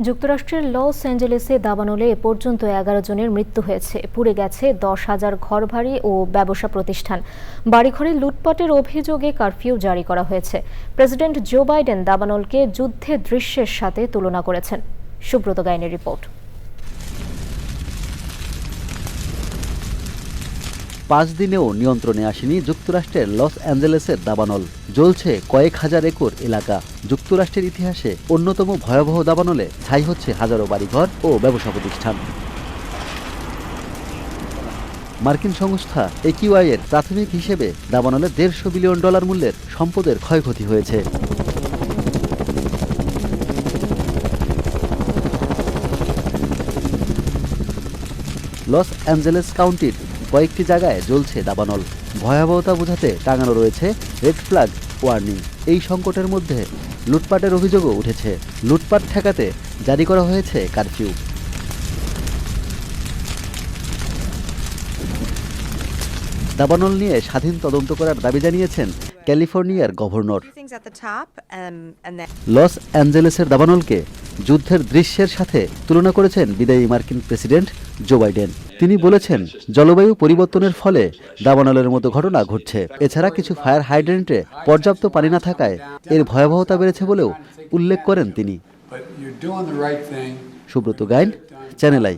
যুক্তরাষ্ট্রের লস অ্যাঞ্জেলেসে দাবানলে এ পর্যন্ত এগারো জনের মৃত্যু হয়েছে। পুড়ে গেছে দশ হাজার ঘরবাড়ি ও ব্যবসা প্রতিষ্ঠান। বাড়িঘরে লুটপাটের অভিযোগে কারফিউ জারি করা হয়েছে। প্রেসিডেন্ট জো বাইডেন দাবানলকে যুদ্ধের দৃশ্যের সাথে তুলনা করেছেন। সুব্রত গাইনের রিপোর্ট। পাঁচ দিনেও নিয়ন্ত্রণে আসেনি যুক্তরাষ্ট্রের লস অ্যাঞ্জেলেসের দাবানল। জ্বলছে কয়েক হাজার একর এলাকা। যুক্তরাষ্ট্রের ইতিহাসে অন্যতম ভয়াবহ দাবানলে ছাই হচ্ছে হাজারো বাড়িঘর ও ব্যবসা প্রতিষ্ঠান। মার্কিন সংস্থা একিউআই এর প্রাথমিক হিসেবে দাবানলে দেড়শো বিলিয়ন ডলার মূল্যের সম্পদের ক্ষয়ক্ষতি হয়েছে। লস অ্যাঞ্জেলেস কাউন্টির কয়েকটি জায়গায় জ্বলছে দাবানল। ভয়াবহতা বোঝাতে টাঙানো রয়েছে রেড ফ্ল্যাগ ওয়ার্নিং। এই সংকটের মধ্যে লুটপাটের অভিযোগও উঠেছে। লুটপাট ঠেকাতে জারি করা হয়েছে কারফিউ। দাবানল নিয়ে স্বাধীন তদন্ত করার দাবি জানিয়েছেন ক্যালিফোর্নিয়ার গভর্নর। Um, লস অ্যাঞ্জেলেসের দাবানলকে যুদ্ধের দৃশ্যের সাথে তুলনা করেছেন বিদায়ী মার্কিন প্রেসিডেন্ট জো বাইডেন। তিনি বলেছেন, জলবায়ু পরিবর্তনের ফলে দাবানলের মতো ঘটনা ঘটছে। এছাড়া কিছু ফায়ার হাইড্রেন্টে পর্যাপ্ত পানি না থাকায় এর ভয়াবহতা বেড়েছে বলেও উল্লেখ করেন তিনি. Subrata Gain, channel I.